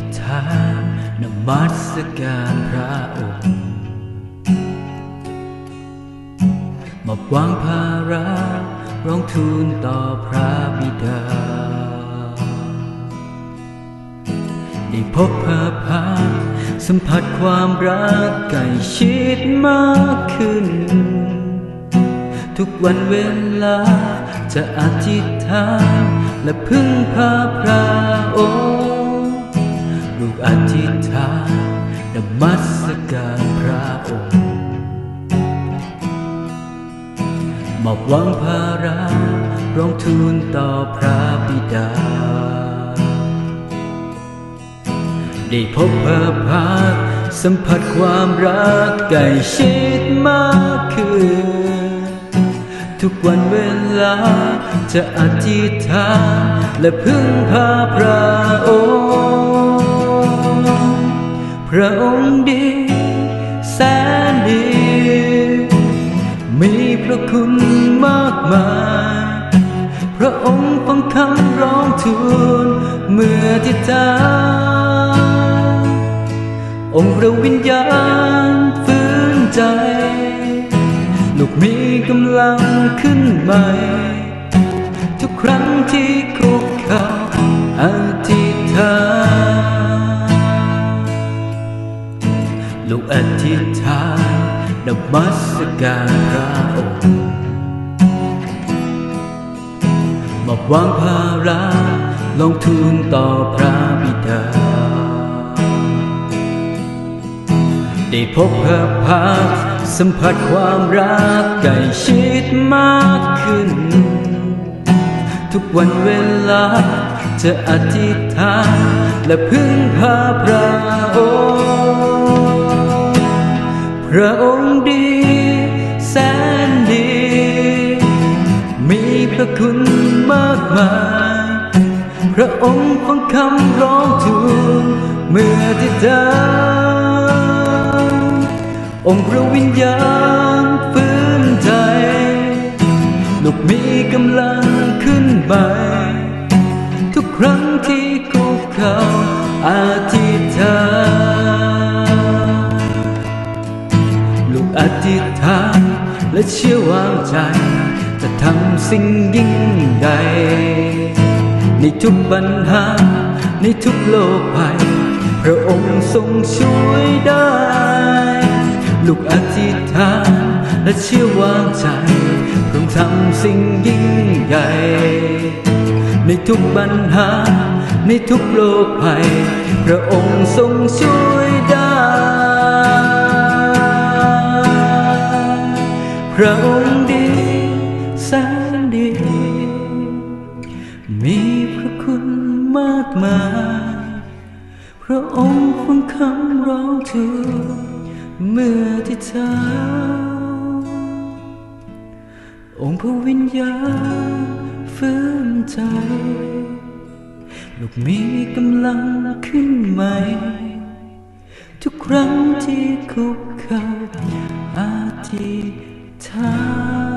ลูกอธิษฐานนมัสการพระองค์มอบวางภาระร้องทูลต่อพระบิดา ได้พบพระพาสัมผัสความรักใกล้ชิดมากขึ้น ทุกวันเวลาจะอธิษฐานและพึ่งพาพระองค์ อธิษฐานนมัสการพระองค์มอบหวังภาระร้องทูลต่อพระบิดา ได้พบพระพักสัมผัสความรักใกล้ชิดมากขึ้น ทุกวันเวลาจะอธิษฐานและพึ่งพาพระองค์ พระองค์ดีแสนดี มีพระคุณมากมาย พระองค์ฟังคำร้องทูลเมื่อที่ตาองค์พระวิญญาณฟื้นใจลูกมีกำลังขึ้นใหม่ ทุกครั้งที่คุกเข่าอธิษฐาน อธิษฐานนมัสการพระองค์มอบวางภาระลงทูลต่อพระบิดา ได้พบพระพักสัมผัสความรักใกล้ชิดมากขึ้น ทุกวันเวลาจะอธิษฐานและพึ่งพาพระองค์ พระองค์ดีแสนดี มีพระคุณมากมาย พระองค์ฟังคำร้องทูลเมื่อที่เดินองค์พระวิญญาณฟื้นใจลูกมีกำลังขึ้นใหม่ทุกครั้งที่คุกเข่าอาธิษฐาน และเชื่อวางใจ จะทำสิ่งยิ่งใหญ่ในทุกปัญหา ในทุกโลกภัย พระองค์ทรงช่วยได้ ลูกอธิษฐานและเชื่อวางใจพระองค์ทำสิ่งยิ่งใหญ่ ในทุกปัญหา ในทุกโลกภัย พระองค์ทรงช่วยได้ พระองค์ดีแสนดี มีพระคุณมากมาย พระองค์ฟังคำร้องทูลเมื่อที่เท้าองค์พระวิญญาณฟื้นใจ ลูกมีกำลังขึ้นใหม่ ทุกครั้งที่คุกเข่าอธิษฐา น